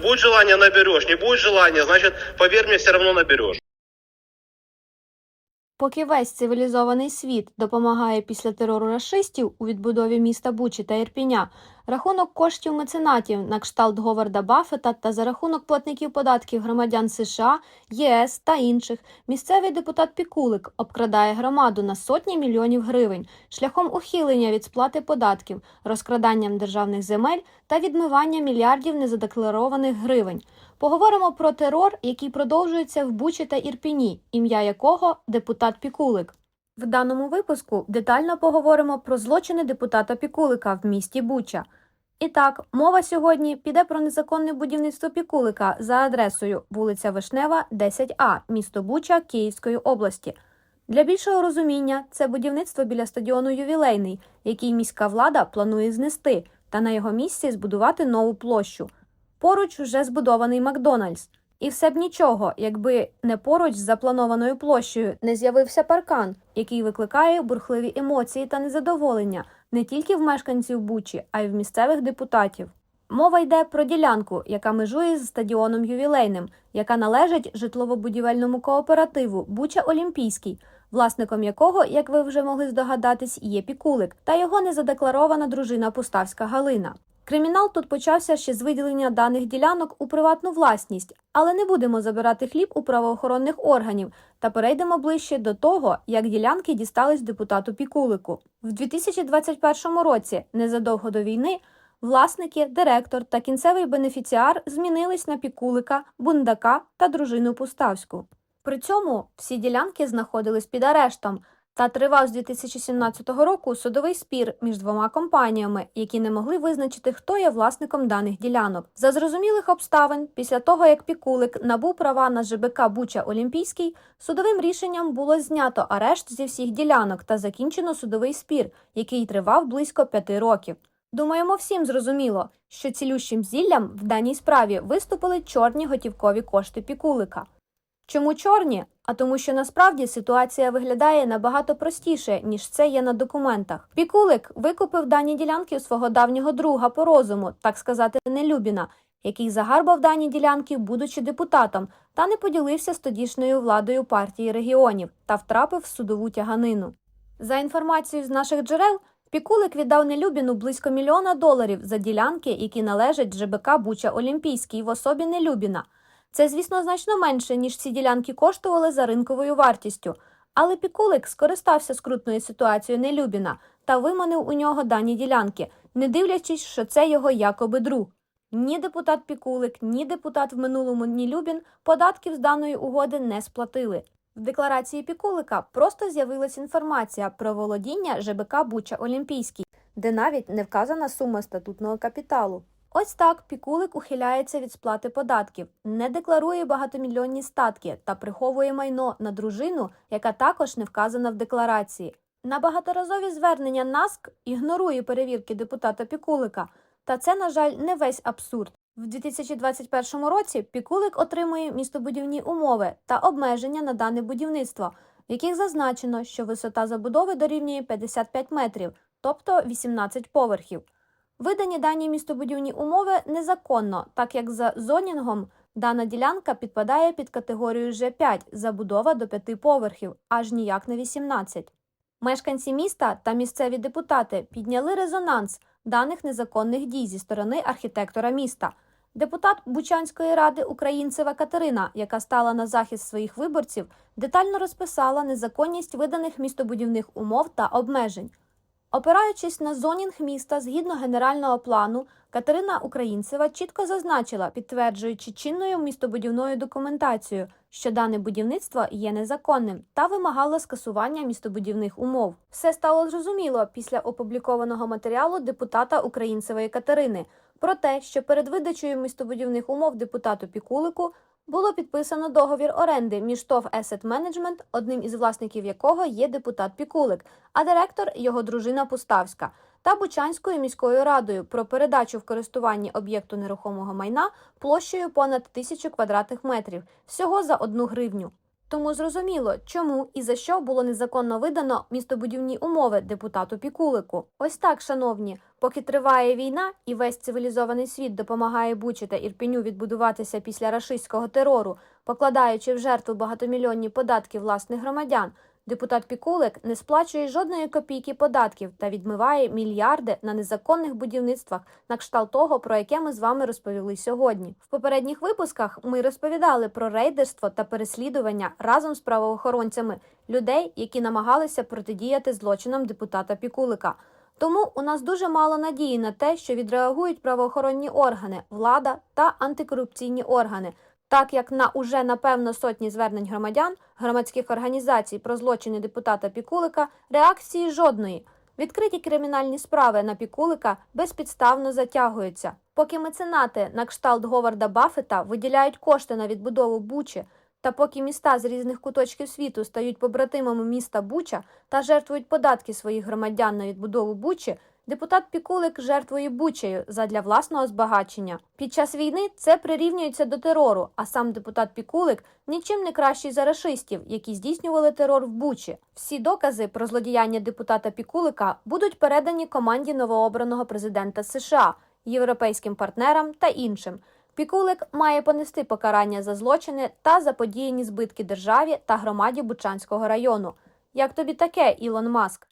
Будет желание, наберешь. Не будет желания, значит, поверь мне, все равно наберешь. Поки весь цивілізований світ допомагає після терору рашистів у відбудові міста Бучі та Ірпіня, рахунок коштів меценатів на кшталт Говарда Баффета та за рахунок платників податків громадян США, ЄС та інших, місцевий депутат Пікулик обкрадає громаду на сотні мільйонів гривень шляхом ухилення від сплати податків, розкраданням державних земель та відмивання мільярдів незадекларованих гривень. Поговоримо про терор, який продовжується в Бучі та Ірпіні, ім'я якого депутат Пікулик. В даному випуску детально поговоримо про злочини депутата Пікулика в місті Буча. І так, мова сьогодні піде про незаконне будівництво Пікулика за адресою вулиця Вишнева, 10А, місто Буча Київської області. Для більшого розуміння, це будівництво біля стадіону Ювілейний, який міська влада планує знести, та на його місці збудувати нову площу. Поруч вже збудований Макдональдс. І все б нічого, якби не поруч з запланованою площею не з'явився паркан, який викликає бурхливі емоції та незадоволення не тільки в мешканців Бучі, а й в місцевих депутатів. Мова йде про ділянку, яка межує з стадіоном ювілейним, яка належить житлово-будівельному кооперативу Буча Олімпійський, власником якого, як ви вже могли здогадатись, є Пікулик та його незадекларована дружина Пуставська Галина. Кримінал тут почався ще з виділення даних ділянок у приватну власність, але не будемо забирати хліб у правоохоронних органів та перейдемо ближче до того, як ділянки дістались депутату Пікулику. В 2021 році, незадовго до війни, власники, директор та кінцевий бенефіціар змінились на Пікулика, Бундака та дружину Пуставську. При цьому всі ділянки знаходились під арештом. Та тривав з 2017 року судовий спір між двома компаніями, які не могли визначити, хто є власником даних ділянок. За зрозумілих обставин, після того як Пікулик набув права на ЖБК Буча Олімпійський, судовим рішенням було знято арешт зі всіх ділянок та закінчено судовий спір, який тривав близько п'яти років. Думаємо, всім зрозуміло, що цілющим зіллям в даній справі виступили чорні готівкові кошти Пікулика. Чому чорні? А тому, що насправді ситуація виглядає набагато простіше, ніж це є на документах. Пікулик викупив дані ділянки у свого давнього друга по розуму, так сказати, Нелюбіна, який загарбав дані ділянки, будучи депутатом, та не поділився з тодішньою владою партії регіонів та втрапив в судову тяганину. За інформацією з наших джерел, Пікулик віддав Нелюбіну близько мільйона доларів за ділянки, які належать ЖБК Буча Олімпійський в особі Нелюбіна. Це, звісно, значно менше, ніж ці ділянки коштували за ринковою вартістю. Але Пікулик скористався скрутною ситуацією Нелюбіна та виманив у нього дані ділянки, не дивлячись, що це його якоби друг. Ні депутат Пікулик, ні депутат в минулому Нелюбін податків з даної угоди не сплатили. В декларації Пікулика просто з'явилась інформація про володіння ЖБК Буча Олімпійський, де навіть не вказана сума статутного капіталу. Ось так Пікулик ухиляється від сплати податків, не декларує багатомільйонні статки та приховує майно на дружину, яка також не вказана в декларації. На багаторазові звернення НАСК ігнорує перевірки депутата Пікулика. Та це, на жаль, не весь абсурд. В 2021 році Пікулик отримує містобудівні умови та обмеження на дане будівництво, в яких зазначено, що висота забудови дорівнює 55 метрів, тобто 18 поверхів. Видані дані містобудівні умови незаконно, так як за зонінгом дана ділянка підпадає під категорію Ж5 забудова до 5 поверхів, аж ніяк не 18. Мешканці міста та місцеві депутати підняли резонанс даних незаконних дій зі сторони архітектора міста. Депутат Бучанської ради Українцева Катерина, яка стала на захист своїх виборців, детально розписала незаконність виданих містобудівних умов та обмежень. Опираючись на зонінг міста згідно генерального плану, Катерина Українцева чітко зазначила, підтверджуючи чинною містобудівною документацією, що дане будівництво є незаконним та вимагала скасування містобудівних умов. Все стало зрозуміло після опублікованого матеріалу депутата Українцевої Катерини про те, що перед видачею містобудівних умов депутату Пікулику було підписано договір оренди між ТОВ Asset Management, одним із власників якого є депутат Пікулик, а директор його дружина Пуставська, та Бучанською міською радою про передачу в користуванні об'єкту нерухомого майна площею понад тисячу квадратних метрів, всього за одну гривню. Тому зрозуміло, чому і за що було незаконно видано містобудівні умови депутату Пікулику. Ось так, шановні, поки триває війна і весь цивілізований світ допомагає Бучі та Ірпіню відбудуватися після рашистського терору, покладаючи в жертву багатомільйонні податки власних громадян. Депутат Пікулик не сплачує жодної копійки податків та відмиває мільярди на незаконних будівництвах на кшталт того, про яке ми з вами розповіли сьогодні. В попередніх випусках ми розповідали про рейдерство та переслідування разом з правоохоронцями людей, які намагалися протидіяти злочинам депутата Пікулика. Тому у нас дуже мало надії на те, що відреагують правоохоронні органи, влада та антикорупційні органи. Так як на уже напевно сотні звернень громадян, громадських організацій про злочини депутата Пікулика реакції жодної. Відкриті кримінальні справи на Пікулика безпідставно затягуються. Поки меценати на кшталт Говарда Баффета виділяють кошти на відбудову Бучі, та поки міста з різних куточків світу стають побратимами міста Буча та жертвують податки своїх громадян на відбудову Бучі, депутат Пікулик жертвує Бучею задля власного збагачення. Під час війни це прирівнюється до терору, а сам депутат Пікулик нічим не кращий за рашистів, які здійснювали терор в Бучі. Всі докази про злодіяння депутата Пікулика будуть передані команді новообраного президента США, європейським партнерам та іншим. Пікулик має понести покарання за злочини та заподіяні збитки державі та громаді Бучанського району. Як тобі таке, Ілон Маск?